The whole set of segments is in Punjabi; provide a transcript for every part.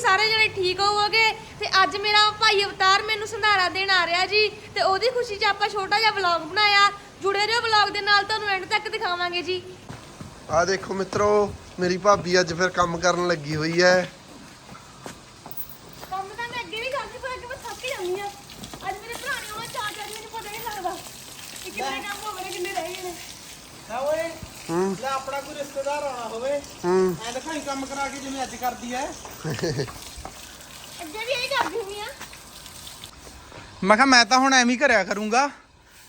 ਸਾਰੇ ਜਣੇ ਠੀਕ ਹੋਵੋਗੇ? ਤੇ ਅੱਜ ਮੇਰਾ ਭਾਈ ਅਵਤਾਰ ਮੈਨੂੰ ਸੰਧਾਰਾ ਦੇਣ ਆ ਰਿਹਾ ਜੀ ਤੇ ਉਹਦੀ ਖੁਸ਼ੀ 'ਚ ਆਪਾਂ ਛੋਟਾ ਜਿਹਾ ਵਲੌਗ ਬਣਾਇਆ। ਜੁੜੇ ਰਹੋ ਵਲੌਗ ਦੇ ਨਾਲ ਤੁਹਾਨੂੰ ਐਂਡ ਤੱਕ ਦਿਖਾਵਾਂਗੇ ਜੀ। ਆ ਦੇਖੋ ਮਿੱਤਰੋ ਮੇਰੀ ਭਾਬੀ ਅੱਜ ਫਿਰ ਕੰਮ ਕਰਨ ਲੱਗੀ ਹੋਈ ਹੈ। ਕੰਮ ਤਾਂ ਮੈਂ ਅੱਗੇ ਵੀ ਕਰਦੀ ਪਰ ਅੱਗੇ ਮੈਂ ਥੱਕ ਜਾਂਦੀ ਆ ਅੱਜ ਮੇਰੇ ਭਰਾ ਨੇ ਉਹਨਾਂ ਚਾਹ ਚੜ੍ਹਨੇ ਮੈਨੂੰ ਪਤਾ ਨਹੀਂ ਲੱਗਦਾ। ਕਿ ਕਿੰਨੇ ਕੰਮ ਹੋ ਗਏ ਨੇ, ਕਿੰਨੇ ਰਹਿ ਗਏ ਨੇ। ਓਏ। ਹੂੰ। ਲੈ ਆਪਣਾ ਕੋਈ ਰਿਸ਼ਤੇਦਾਰ ਆਉਣਾ ਹੋਵੇ। ਹੂੰ। ਐ ਦਿਖਾਈ ਕੰਮ ਕਰਾ ਕੇ ਜਿਵੇਂ ਅੱਜ ਕਰਦੀ ਐ। ਅੱਗੇ ਵੀ ਇਹੀ ਕਰਦੀ ਹੁੰਦੀ ਆ। ਮੈਂ ਕਿਹਾ ਮੈਂ ਤਾਂ ਹੁਣ ਐਵੇਂ ਹੀ ਕਰਿਆ ਕਰੂੰਗਾ।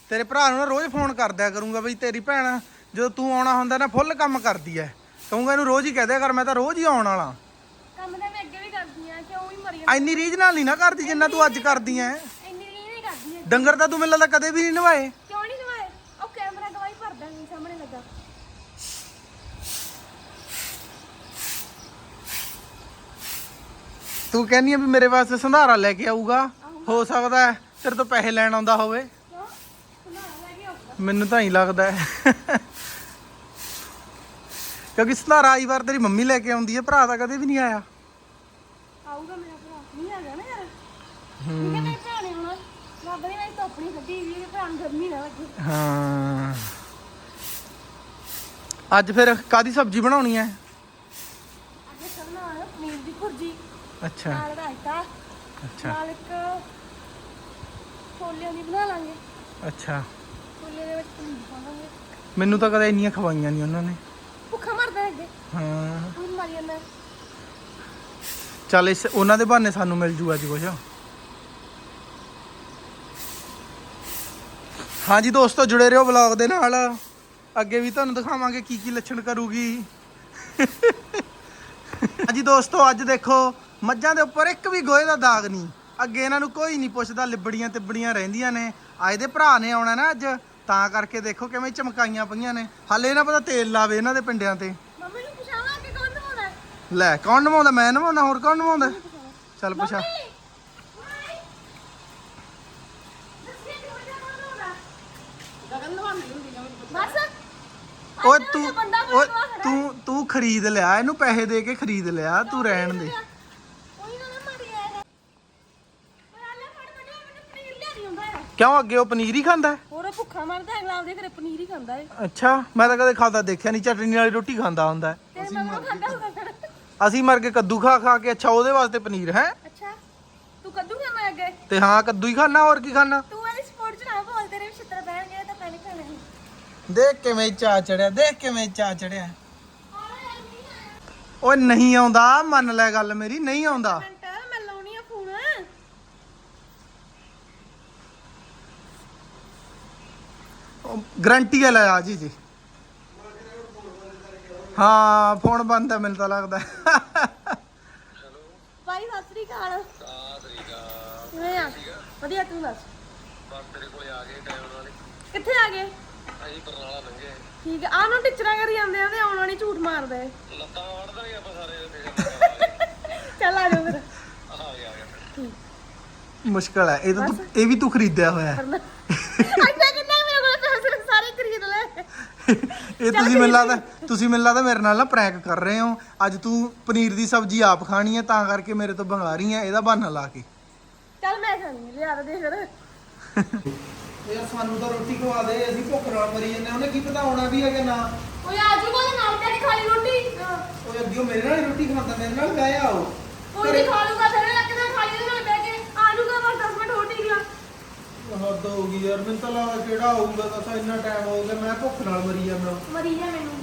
ਤੇਰੇ ਭਰਾ ਨੂੰ ਨਾ ਰੋਜ਼ ਫੋਨ ਕਰਦਿਆ ਕਰੂੰਗਾ ਬਈ ਤੇਰੀ ਭੈਣ ਜਦੋਂ ਤੂੰ ਆਉਣਾ ਹੁੰਦਾ ਨਾ ਫੁੱਲ ਕੰਮ ਕਰਦੀ ਐ। ਕਹੂੰਗਾ ਇਹਨੂੰ ਰੋਜ਼ ਹੀ ਕਹਿ ਦਿਆ ਕਰ ਮੈਂ ਤਾਂ ਰੋਜ਼ ਹੀ ਆਉਣ ਵਾਲਾ। ਕੰਮ ਤਾਂ ਮੈਂ ਅੱਗੇ ਵੀ ਕਰਦੀ ਆ ਕਿਉਂ ਹੀ ਮਰੀ ਐਨੀ ਰੀਝ ਨਾਲ ਨਹੀਂ ਨਾ ਕਰਦੀ ਜਿੰਨਾ ਤੂੰ ਅੱਜ ਕਰਦੀ ਐ। ਇੰਨੀ ਰੀਝ ਨਹੀਂ ਕਰਦੀ ਹੈ ਡੰਗਰ ਤਾਂ ਤੂੰ ਮੈਨੂੰ ਲੱਗਦਾ ਕਦੇ ਵੀ ਨਹੀਂ ਨਵਾਏ ਕਿਉਂ ਨਹੀਂ ਜਵਾਏ ਉਹ ਕੈਮਰਾ ਗਵਾਈ ਭਰਦਾ ਨਹੀਂ ਸਾਹਮਣੇ ਲੱਗਾ ਤੂੰ ਕਹਿੰਦੀ ਆ ਵੀ ਮੇਰੇ ਵਾਸਤੇ ਸੰਧਾਰਾ ਲੈ ਕੇ ਆਊਗਾ? ਹੋ ਸਕਦਾ ਹੈ ਤੇਰੇ ਤੋਂ ਪੈਸੇ ਲੈਣ ਆਉਂਦਾ ਹੋਵੇ। ਮੈਨੂੰ ਤਾਂ ਹੀ ਲੱਗਦਾ ਹੈ। ਕਿਉਂਕਿ ਸੰਧਾਰਾ ਆਈ ਵਾਰ ਤੇਰੀ ਮੰਮੀ ਲੈ ਕੇ ਆਉਂਦੀ ਹੈ ਭਰਾ ਤਾਂ ਕਦੇ ਵੀ ਨਹੀਂ ਆਇਆ। ਆਊਗਾ ਮੇਰਾ ਭਰਾ। ਨਹੀਂ ਆ ਗਿਆ ਨਾ ਯਾਰ। ਠੀਕ ਹੈ ਮੇਰੇ ਭਰਾ ਨੇ ਹੁਣ ਰੱਬ ਨੇ ਮੇਰੀ ਧੁੱਪ ਨਹੀਂ ਕੱਢੀ ਵੀ ਭਰਾ ਨੂੰ ਗਰਮੀ ਨਾ ਲੱਗੇ। ਹਾਂ। ਅੱਜ ਫਿਰ ਕਾਦੀ ਸਬਜ਼ੀ ਬਣਾਉਣੀ ਹੈ ਅੱਗੇ ਸਰਨਾ ਆ ਪਨੀਰ ਦੀ ਭੁਰਜੀ ਅੱਛਾ। ਨਾਲ ਰਾਇਤਾ। ਅੱਛਾ। ਨਾਲ ਇੱਕ ਛੋਲਿਆਂ ਦੀ ਬਣਾ ਲਾਂਗੇ। ਅੱਛਾ। ਛੋਲੇ ਦੇ ਵਿੱਚ ਪਨੀਰ ਪਾਵਾਂਗੇ ਮੈਨੂੰ ਤਾਂ ਕਦੇ ਇੰਨੀਆਂ ਖਵਾਈਆਂ ਨਹੀਂ ਉਹਨਾਂ ਨੇ। ਭੁੱਖਾ ਮਰਦਾ ਅੱਗੇ। ਹਾਂ। ਤੂੰ ਮਾਰੀ ਜਾਂਦਾ। ਚੱਲ ਇਸ ਉਹਨਾਂ ਦੇ ਬਹਾਨੇ ਸਾਨੂੰ ਮਿਲ ਜੂ ਅੱਜ ਕੁਝ ਹਾਂਜੀ ਦੋਸਤੋ ਜੁੜੇ ਰਹੋ ਵਲੌਗ ਦੇ ਨਾਲ। ਅੱਗੇ ਵੀ ਤੁਹਾਨੂੰ ਦਿਖਾਵਾਂਗੇ ਕੀ ਕੀ ਲੱਛਣ ਕਰੂਗੀ। ਹਾਂਜੀ ਦੋਸਤੋ ਅੱਜ ਦੇਖੋ ਮੱਝਾਂ ਦੇ ਉੱਪਰ ਇੱਕ ਵੀ ਗੋਹੇ ਦਾ ਦਾਗ ਨਹੀਂ। ਅੱਗੇ ਇਹਨਾਂ ਨੂੰ ਕੋਈ ਨਹੀਂ ਪੁੱਛਦਾ ਲਿਬੜੀਆਂ ਤਿਬੜੀਆਂ ਰਹਿੰਦੀਆਂ ਨੇ। ਅੱਜ ਦੇ ਭਰਾ ਨੇ ਆਉਣਾ ਨਾ ਅੱਜ। ਤਾਂ ਕਰਕੇ ਦੇਖੋ ਕਿਵੇਂ ਚਮਕਾਈਆਂ ਪਈਆਂ ਨੇ। ਹਾਲੇ ਨਾ ਪਤਾ ਤੇਲ ਲਾਵੇ ਇਹਨਾਂ ਦੇ ਪਿੰਡਿਆਂ ਤੇ। ਮੰਮੀ ਨੂੰ ਪੁੱਛਾਵਾਂ ਕਿ ਕੌਣ ਨਵਾਉਣਾ? ਹੈ ਲੈ ਕੌਣ ਨਵਾਉਂਦਾ? ਮੈਂ ਨਵਾਉਂਦਾ ਹੋਰ ਕੌਣ ਨਵਾਉਂਦਾ? ਚੱਲ ਪੁੱਛਾ। ਨਵਾਉਣੀ ਓਏ ਤੂੰ। ਤੂੰ ਤੂੰ ਖਰੀਦ ਲਿਆ ਇਹਨੂੰ ਪੈਸੇ ਦੇ ਕੇ ਖਰੀਦ ਲਿਆ ਤੂੰ ਰਹਿਣ ਦੇ ਕੋਈ ਨਾ ਨਾ ਮਾਰੀ ਆਇਆ ਓਏ ਆਲੇ ਫੜ ਮੈਨੂੰ ਮੈਨੂੰ ਪਨੀਰ ਲਿਆ ਨਹੀਂ ਹੁੰਦਾ ਹੈ ਕਿਉਂ ਅੱਗੇ ਉਹ ਪਨੀਰ ਹੀ ਖਾਂਦਾ? ਹੈ? ਹੋਰ ਉਹ ਭੁੱਖਾ ਮਰਦਾ ਅਗਲਾ ਆਪਦੇ ਘਰੇ ਪਨੀਰ ਹੀ ਖਾਂਦਾ ਹੈ। ਅੱਛਾ ਮੈਂ ਤਾਂ ਕਦੇ ਖਾਦਾ ਦੇਖਿਆ ਨਹੀਂ ਚਟਨੀ ਵਾਲੀ ਰੋਟੀ ਖਾਂਦਾ ਹੁੰਦਾ ਹੈ। ਤੇਰੇ ਖਾਂਦਾ ਫਿਰ। ਅਸੀਂ ਮਰ ਕੇ ਕੱਦੂ ਖਾ ਖਾ ਕੇ ਅੱਛਾ ਉਹਦੇ ਵਾਸਤੇ ਪਨੀਰ ਹੈ? ਅੱਛਾ ਤੂੰ ਕੱਦੂ ਖਾਣਾ ਅੱਗੇ? ਤੇ ਹਾਂ ਕੱਦੂ ਹੀ ਖਾਣਾ ਹੋਰ ਕੀ ਖਾਣਾ ਤੂੰ ਵਾਲੀ ਸਪੋਰਟ ਚ ਨਾ ਬੋਲ ਤੇਰੇ ਵੀ ਛਿੱਤਰ ਬਹਿਣਗੇ ਤਾਂ ਪਹਿਲੇ ਖਾਣੇ ਦੇਖ ਕਿਵੇਂ ਚਾ ਚੜਿਆ ਦੇਖ ਕਿਵੇਂ ਚਾ ਚੜਿਆ। ਓਏ ਨਹੀਂ ਆਉਂਦਾ ਮੰਨ ਲੈ ਗੱਲ ਮੇਰੀ ਨਹੀਂ ਆਉਂਦਾ ਮਿੰਟ ਮੈਂ ਲਾਉਣੀ ਆ ਫੋਨ ਗਰੰਟੀ ਹੈ ਲੈ ਆ ਜੀ ਜੀ। ਹਾਂ ਫੋਨ ਬੰਦ ਹੈ ਮੈਨੂੰ ਤਾਂ ਲੱਗਦਾ। ਭਾਈ ਸਤਿ ਸ੍ਰੀ ਅਕਾਲ। ਸਤਿ ਸ੍ਰੀ ਅਕਾਲ। ਕਿਵੇਂ ਆ? ਵਧੀਆ ਤੂੰ ਦੱਸ? ਬਸ ਤੇਰੇ ਕੋਲੇ ਆ ਗਏ ਟਾਈਮ ਨਾਲ ਹੀ। ਕਿੱਥੇ ਆ ਗਏ? ਅਸੀਂ ਬਰਨਾਲਾ ਲੰਘੇ। ਠੀਕ ਆ। ਆਹ ਨੂੰ ਟਿਚਰਾਂ ਕਰੀ ਜਾਂਦੇ ਆ ਤੇ ਆਉਣਾ ਨਹੀਂ ਝੂਠ ਮਾਰਦੇ। ਲੱਤਾਂ ਵੜ ਦਾਂਗੇ ਆਪਾਂ ਸਾਰੇ ਫੇਰ ਚੱਲ ਆ ਜਾਓ ਫਿਰ। ਆ ਗਿਆ ਆ ਗਿਆ ਮੁਸ਼ਕਲ ਹੈ। ਇਹ ਤਾਂ ਤੂੰ ਇਹ ਵੀ ਤੂੰ ਖਰੀਦਿਆ ਹੋਇਆ ਹੈ ਕਰਨਾ ਅੱਛਾ ਕਿੰਨਾ ਮੇਰੇ ਕੋਲ ਪੈਸੇ ਨੇ ਸਾਰੇ ਖਰੀਦ ਲੈ ਇਹ ਤੁਸੀਂ ਮੈਨੂੰ ਲੱਗਦਾ ਤੁਸੀਂ ਮੈਨੂੰ ਲੱਗਦਾ ਮੇਰੇ ਨਾਲ ਨਾ ਪ੍ਰੈਂਕ ਕਰ ਰਹੇ ਹੋ। ਅੱਜ ਤੂੰ ਪਨੀਰ ਦੀ ਸਬਜ਼ੀ ਆਪ ਖਾਣੀ ਹੈ ਤਾਂ ਕਰਕੇ ਮੇਰੇ ਤੋਂ ਮੰਗਾ ਰਹੀ ਹੈ ਇਹਦਾ ਬਹਾਨਾ ਲਾ ਕੇ। ਚੱਲ ਮੈਂ ਖਾਣੀ ਲਿਆ ਦੇ ਫਿਰ। ਯਾਰ ਸਾਨੂੰ ਤਾਂ ਰੋਟੀ ਖਵਾ ਦੇ ਅਸੀਂ ਭੁੱਖ ਨਾਲ ਮਰੀ ਜਾਂਦੇ ਉਹਨੇ ਕੀ ਪਤਾ ਆਉਣਾ ਵੀ ਹੈ ਕਿ ਨਾ? ਓਏ ਆ ਜੂਗਾ ਤੇ ਨਾਲ ਤੇ ਖਾਲੀ ਰੋਟੀ। ਉਹ ਅੱਗੇ ਉਹ ਮੇਰੇ ਨਾਲ ਹੀ ਰੋਟੀ ਖਾਂਦਾ ਮੇਰੇ ਨਾਲ ਗਏ ਆਓ। ਕੋਈ ਨਹੀਂ ਖਾ ਲੂਗਾ ਫਿਰ ਲੱਗਦਾ ਖਾਲੀ ਦੇ ਨਾਲ ਬਹਿ ਕੇ। ਆ ਜੂਗਾ ਬਸ 10 ਮਿੰਟ ਹੋਰ ਲਾ ਹੱਦ ਹੋ ਗਈ ਯਾਰ ਮੈਨੂੰ ਤਾਂ ਲੱਗਦਾ ਕਿਹੜਾ ਆਊਗਾ ਤਾਂ ਇੰਨਾ ਟਾਈਮ ਹੋ ਗਿਆ ਮੈਂ ਭੁੱਖ ਨਾਲ ਮਰੀ ਜਾਂਦਾ। ਮਰੀ ਜਾ ਮੈਨੂੰ।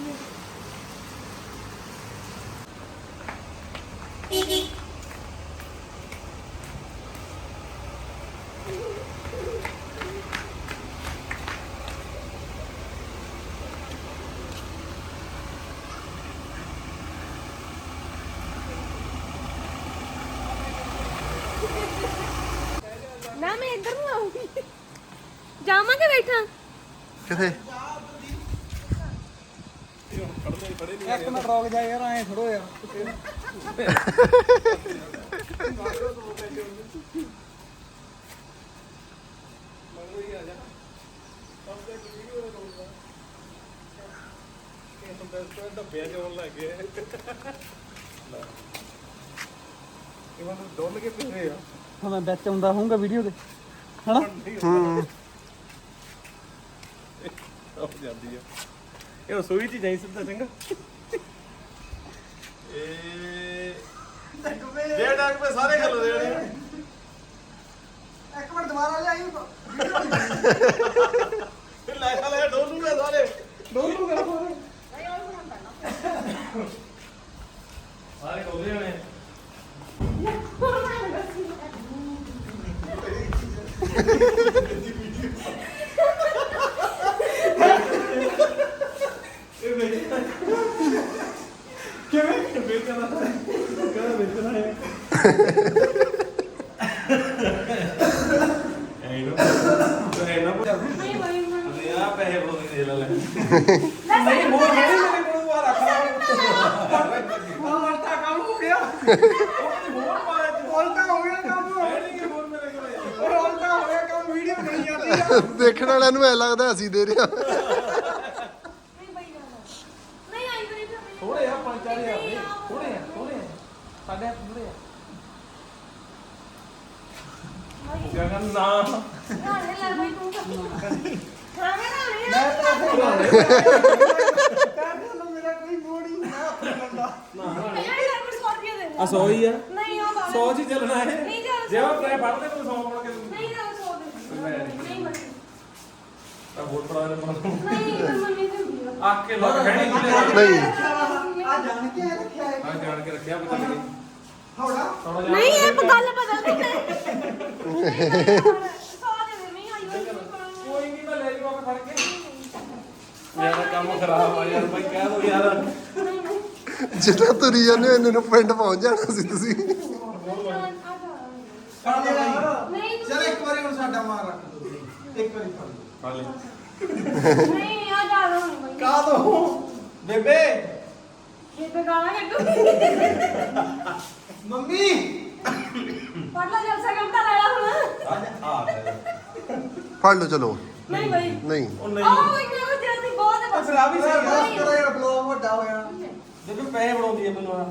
ਇੱਧਰ ਨੂੰ ਆਉਂਗੀ ਜਾਵਾਂਗੇ ਬੈਠਾ। ਕਿਥੇ? ਇੱਕ ਮਿੰਟ ਰੁਕ ਜਾ ਯਾਰ ਐਂ ਥੜੋ ਯਾਰ ਦੱਸ ਡੱਬਿਆਂ ਚ ਆਉਣ ਲੱਗ ਗਏ ਇਹਨਾਂ ਨੂੰ ਡੋਲ ਕੇ ਪੀਰੇ ਆ। ਹਾਂ ਮੈਂ ਵਿੱਚ ਆਉਂਦਾ ਹੋਊਗਾ ਵੀਡੀਓ ਦੇ ਹਨਾ? ਹੂੰ। ਹੋ ਜਾਂਦੀ ਆ ਇਹ ਰਸੋਈ ਚ ਜਾਈ ਸਿੱਧਾ ਚੰਗਾ। ਇਹ ਜੇ ਡਾਕ ਪੇ ਸਾਰੇ ਗੱਲ ਦੇ ਰਹੇ ਇੱਕ ਮਿੰਟ ਦੁਬਾਰਾ ਲਿਆਈ ਫਿਰ ਲੈ ਖਾ ਲੈ ਡੋਲੂਗਾ ਸਾਰੇ। ਦੋਨੋਂ ਕਰ ਸਾਰੇ ਸਾਰੇ ਡੋਲੇ ਹੋਣੇ ਕਿਵੇਂ ਵੇਚਣਾ ਕਹਿੰਦਾ ਵੇਚਣਾ ਹੈ ਐ ਨੋ ਐ ਨਾ ਨਹੀਂ ਬਈ ਅਰੇ ਆ ਪੈਸੇ ਬੋਲ ਕੇ ਦੇ ਲੈ ਲੈ ਨਹੀਂ ਮੋਰ ਨਹੀਂ ਮੇਰੇ ਕੋਲ ਆ ਰੱਖ ਲਾ ਉਲਟਾ ਕੰਮ ਹੋ ਗਿਆ ਹੋਰ ਪਾਇਆ ਤੂੰ ਉਲਟਾ ਹੋ ਗਿਆ ਕੰਮ ਹੈ ਨਹੀਂ ਹੋਰ ਮੇਰੇ ਕੋਲ ਓਏ ਉਲਟਾ ਹੋ ਗਿਆ ਕੰਮ ਵੀਡੀਓ ਬਣੀ ਜਾਂਦੀ ਆ ਦੇਖਣ ਵਾਲਿਆਂ ਨੂੰ ਐ ਲੱਗਦਾ ਅਸੀਂ ਦੇ ਰਹੇ ਹਾਂ। ਨਹੀਂ ਬਈ ਨਹੀਂ ਆਈ ਬਈ ਥੋੜੇ ਆ 5-4000 ਦੇ। ਥੋੜੇ ਆ ਥੋੜੇ ਆ। ਸਾਡੇ ਥੋੜੇ ਆ। ਜਗਨ ਨਾ ਨਾਲੇ ਲੈ ਬਈ ਤੂੰ ਹਾਂ ਮੈਂ ਨਾਲੇ ਮੈਂ ਤਾਂ ਕਹਿੰਦਾ ਮੇਰਾ ਕੋਈ ਮੋੜ ਹੀ ਨਾ ਲੰਦਾ। ਰੁਪਏ ਦੇ ਦੇ। ਆ। ਆ ਨਹੀਂ ਉਹ ਬਾਬਾ। 100 ਚ ਹੀ ਚੱਲਣਾ ਹੈ ਨਹੀਂ ਚੱਲ ਜੇ ਮੈਂ ਪੈਸੇ ਫੜਦੇ ਤੂੰ 100 ਪੜ ਕੇ ਦੂੰ ਨਹੀਂ ਨਾ ਤਾਂ ਵੋਟ ਪੜਾ ਦੇ ਪਾ ਨਹੀਂ ਤਾਂ ਮੰਮੀ ਦਿੰਦੀ ਆ ਆ ਕੇ ਲੱਗ ਖੈਣੀ ਕਿਲੇ ਨਹੀਂ ਆ ਜਾਣ ਕੇ ਰੱਖਿਆ ਹੈ ਆ ਜਾਣ ਕੇ ਰੱਖਿਆ ਪਤਾ ਨਹੀਂ ਥੋੜਾ ਥੋੜਾ ਨਹੀਂ ਇਹ ਗੱਲ ਬਦਲ ਦੇ ਸੌ ਦੇ ਦੇ ਨਹੀਂ ਆਈ ਬਈ ਕੋਈ ਨਹੀਂ ਮੈਂ ਲੈ ਜਾਊਗਾ ਫੜ ਕੇ। ਯਾਰ ਕੰਮ ਖਰਾਬ ਆ ਯਾਰ ਭਾਈ ਕਹਿ ਦੋ ਯਾਰ ਜਿੱਦਾਂ ਤੁਰੀ ਜਾਂਦੇ ਹੋ ਇਹਨਾਂ ਨੂੰ ਪਿੰਡ ਪਹੁੰਚ ਜਾਣਾ ਸੀ ਤੁਸੀਂ ਫੜ ਲੈ ਨਹੀਂ ਚਲ ਇੱਕ ਵਾਰੀ ਹੁਣ ਸਾਡਾ ਮਾਰ ਰੱਖ ਦੋ ਇੱਕ ਵਾਰੀ ਫੜ ਲਓ। ਫੜ ਲੈ ਨਹੀਂ ਆ ਜਾ ਨਹੀਂ ਬਈ ਕਾ ਦੋ ਬੇਬੇ ਇਹ ਤਾਂ ਗਾਣਾ ਕੱਢੂ। ਮੰਮੀ। ਪੜ ਲੈ ਜਲ ਸਕਮ ਤਾਂ ਲੈ ਲਾ ਹੁਣ ਆ ਲੈ ਫੜ ਲਓ ਚਲੋ। ਨਹੀਂ ਬਈ। ਨਹੀਂ। ਉਹ ਨਹੀਂ। ਉਹ ਇੰਨੇ ਕੋ ਜਲਦੀ ਬਹੁਤ ਹੈ ਫਿਰ ਆ ਵੀ ਸਹੀ ਬਸ ਕਰੋ ਯਾਰ ਬਲੌਗ ਵੱਡਾ ਹੋਇਆ। ਬੇਬੇ ਪੈਸੇ ਬਣਾਉਂਦੀ ਆ ਮੈਨੂੰ ਆ।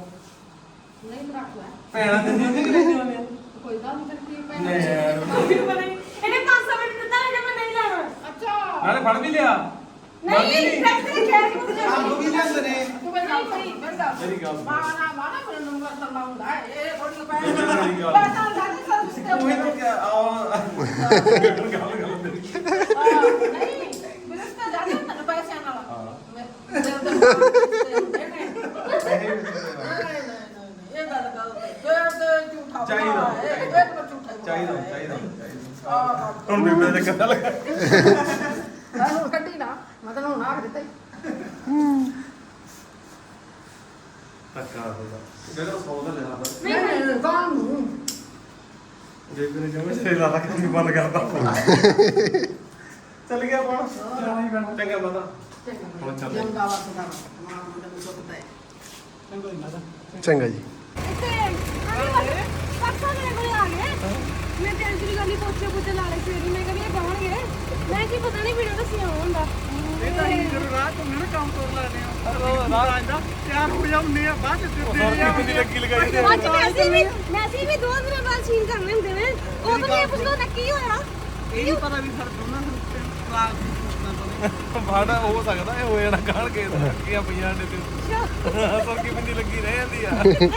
ਨਹੀਂ ਰੱਖ ਲੈ। ਭੈਣਾਂ ਦਿੰਦੀ ਹੁੰਦੀ ਕਿ ਨਹੀਂ ਦਿੰਦੀ ਕੋਈ ਗੱਲ ਨਹੀਂ ਕਰਦੀ ਪੈ ਨਹੀਂ ਯਾਰ। ਇਹਨੇ 500 ਮਿੰਟ ਦਿੱਤਾ ਜੇ ਮੈਂ ਨਹੀਂ ਲੈਣਾ ਅੱਛਾ ਨਾਲੇ ਫੜ ਵੀ ਲਿਆ। ਨਹੀਂ ਨਹੀਂ ਕਿਹਾ ਕਿ ਮੁझे ਅੰਬ ਵੀ ਲੈਂਦੇ ਨੇ। ਤੂੰ ਬਣਾ ਸਹੀ ਬੰਦਾ ਮੇਰੀ ਗੱਲ ਸੁਣ। ਮਾਣਾ ਮਾਣਾ ਫਿਰ ਨੰਬਰ ਤਾਂ ਲਾਉਂਦਾ ਇਹ ਥੋੜੀ ਪੈ ਮੇਰੀ ਗੱਲ। ਪਤਾ ਲੱਗ ਸਕਦਾ ਤੂੰ ਹੀ ਤਾਂ ਕਿਹਾ ਆ ਗੱਲ ਗੱਲ ਮੇਰੀ ਨਹੀਂ ਬਿਲਕੁਲ ਤਾਂ ਜਾ ਤੈਨੂੰ ਪੈਸਿਆਂ ਨਾਲ। ਮੈਂ ਜਦੋਂ ਹੁੰਦੇ ਨੇ ਪੈਸੇ ਵੀ ਇਹ ਗੱਲ ਗਲਤ ਹੈ। ਤੇ ਝੂਠਾ ਚਾਹੀਦਾ। ਇਹ ਝੂਠਾ ਹੀ ਚਾਹੀਦਾ ਹੈ। ਚਾਹੀਦਾ ਆਹ ਹੁਣ ਬੇਬੇ ਦੇ ਕੰਨਾਂ ਲੱਗਾ ਆਹ ਮਤਲਬ ਹੁਣ ਆਖ ਦਿੱਤਾ ਹੀ। ਧੱਕਾ ਹੋਦਾ ਜਿਹੜਾ 100 ਦਾ ਲੈਣਾ ਤਾਂ ਨਹੀਂ ਨਹੀਂ ਗਾਂ ਨੂੰ। ਬੇਬੇ ਨੇ ਜਮੇ ਸੇ ਲਾ ਕੇ ਨਹੀਂ ਬੰਦ ਕਰਦਾ ਚੱਲ ਗਿਆ ਕੌਣ? ਚੰਗਾ ਪਤਾ ਹੁਣ ਚੱਲ। ਜੰਗਾ ਵਰਤਦਾ ਮਾਂ ਮੁੰਡੇ ਨੂੰ ਸੁੱਕਦਾ ਹੈ। ਚੰਗਾ ਜੀ ਇੱਥੇ ਆਨੇ ਪਰਸੋਂ ਮੇਰੇ ਕੋਲ ਆ ਗਏ। ਮੈਂ ਟੈਂਸ਼ਨ ਕਰਨੀ ਪੋਚੇ ਪੁੱਛੇ ਲਾ ਸਵੇਰੀ ਮੈਂ ਕਹਿੰਦੀ ਇਹ ਬਾਹਣਗੇ ਮੈਂ ਕੀ ਪਤਾ ਨਹੀਂ ਵੀਡੀਓ ਦੱਸਿਆ ਹੁੰਦਾ। ਇਹ ਤਾਂ ਹੀ ਜਦੋਂ ਰਾਤ ਨੂੰ ਨਾ ਕੰਮ ਤੋੜ ਲੈਣੇ ਆ। ਰਾਤ ਦਾ ਤਿਆਰ ਹੋ ਜਾਂਦੇ ਆ ਬਾਅਦ ਚ ਹੋਰ ਕੀ ਦੀ ਲੱਗੀ ਲਗਾਈ ਤੇ ਅੱਜ ਮੈਸੇਜ ਵੀ ਮੈਸੇਜ ਵੀ ਦੋ ਦਿਨਾਂ ਬਾਅਦ ਸੀਨ ਕਰਨੇ ਹੁੰਦੇ ਨੇ। ਉਹ ਤਾਂ ਇਹ ਪੁੱਛਦਾ ਤਾਂ ਕੀ ਹੋਇਆ? ਇਹ ਨਹੀਂ ਪਤਾ ਵੀ ਫਿਰ ਦੋਨਾਂ ਨੂੰ ਰਾਤ ਨੂੰ ਸੋਚਣਾ ਪਵੇ ਬਾੜਾ ਹੋ ਸਕਦਾ ਇਹ ਹੋ ਜਾਣਾ ਕਾਣ ਕੇ ਰੱਖੀਆਂ ਪਈਆਂ ਨੇ ਤੇ। ਸੁਰਕੀ ਬਿੰਦੀ ਲੱਗੀ ਰਹਿ ਜਾਂਦੀ ਆ।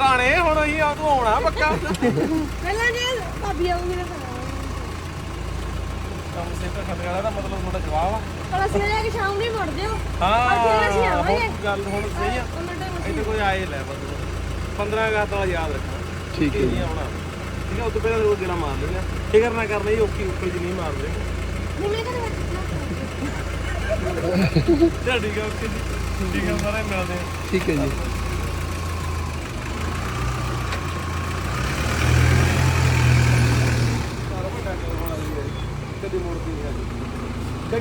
ਰਾਣੇ ਹੁਣ ਅਸੀਂ ਆ ਤੂੰ ਆਉਣਾ ਪੱਕਾ। ਪਹਿਲਾਂ ਜੇ ਭਾਬੀ ਆਉ ਮੇਰੇ ਕੋਲ ਕੰਮ ਸੇ ਤਾਂ ਖਤਰੇ ਵਾਲਾ ਦਾ ਮਤਲਬ ਤੁਹਾਡਾ ਜਵਾਬ ਆ। ਪਰ ਅਸੀਂ ਜਾ ਕੇ ਸ਼ਾਮ ਨੂੰ ਹੀ ਮੁੜ ਜਿਓ ਹਾਂ। ਫਿਰ ਅਸੀਂ ਆਵਾਂਗੇ। ਹੁਣ ਗੱਲ ਹੁਣ ਸਹੀ ਆ। ਉਹਨਾਂ ਟਾਈਮ ਇੱਥੇ ਕੋਈ ਆਏ ਲੈ ਬਸ। 15 ਅਗਸਤ ਵਾਲਾ ਯਾਦ ਰੱਖਣਾ। ਠੀਕ ਹੈ ਜੀ। ਆਉਣਾ। ਠੀਕ ਹੈ ਉਹ ਤੋਂ ਪਹਿਲਾਂ ਰੋਜ਼ ਗੇੜਾ ਮਾਰ ਲੈਣਾ ਫਿਕਰ ਨਾ ਕਰਨਾ ਜੀ ਔਖੀ ਔਖੀ ਜੀ ਨਹੀਂ ਮਾਰਦੇ। ਨਹੀਂ ਮੈਂ ਕਦੇ ਚੱਲ ਠੀਕ ਹੈ ਓਕੇ ਜੀ ਠੀਕ ਹੈ ਸਾਰੇ ਮਿਲਦੇ ਆ ਠੀਕ ਹੈ ਜੀ ਕਦੀ ਮੁੜਦੀ ਨਹੀਂ ਹੈਗੀ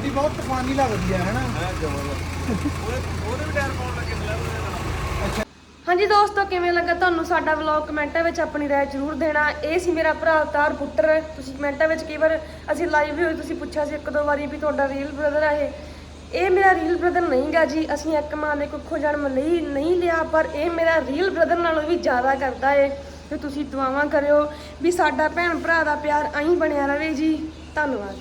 ਗੱਡੀ ਬਹੁਤ ਤੂਫਾਨੀ ਲੱਗਦੀ ਹੈ ਹੈਨਾ? ਹੈ ਜਮਾਂ ਉਹਦੇ ਉਹਦੇ ਵੀ ਟਾਇਰ ਪਾਉਣ ਲੱਗੇ ਸਲੈਬ ਹਾਂਜੀ ਦੋਸਤੋ ਕਿਵੇਂ ਲੱਗਾ ਤੁਹਾਨੂੰ ਸਾਡਾ ਵਲੌਗ ਕਮੈਂਟਾਂ ਵਿੱਚ ਆਪਣੀ ਰਾਏ ਜ਼ਰੂਰ ਦੇਣਾ। ਇਹ ਸੀ ਮੇਰਾ ਭਰਾ ਅਵਤਾਰ ਪੁੱਤਰ। ਤੁਸੀਂ ਕਮੈਂਟਾਂ ਵਿੱਚ ਕਈ ਵਾਰ ਅਸੀਂ ਲਾਈਵ ਵੀ ਹੋਏ ਤੁਸੀਂ ਪੁੱਛਿਆ ਸੀ ਇੱਕ ਦੋ ਵਾਰੀ ਵੀ ਤੁਹਾਡਾ ਰੀਅਲ ਬ੍ਰਦਰ ਆ ਇਹ। ਇਹ ਮੇਰਾ ਰੀਅਲ ਬ੍ਰਦਰ ਨਹੀਂਗਾ ਜੀ। ਅਸੀਂ ਇੱਕ ਮਾਂ ਦੇ ਕੁੱਖੋਂ ਜਨਮ ਲਈ ਨਹੀਂ ਲਿਆ ਪਰ ਇਹ ਮੇਰਾ ਰੀਅਲ ਬ੍ਰਦਰ ਨਾਲੋਂ ਵੀ ਜ਼ਿਆਦਾ ਕਰਦਾ ਏ। ਤੇ ਤੁਸੀਂ ਦੁਆਵਾਂ ਕਰਿਓ। ਵੀ ਸਾਡਾ ਭੈਣ ਭਰਾ ਦਾ ਪਿਆਰ ਐਂ ਬਣਿਆ ਰਵੇ ਜੀ। ਧੰਨਵਾਦ।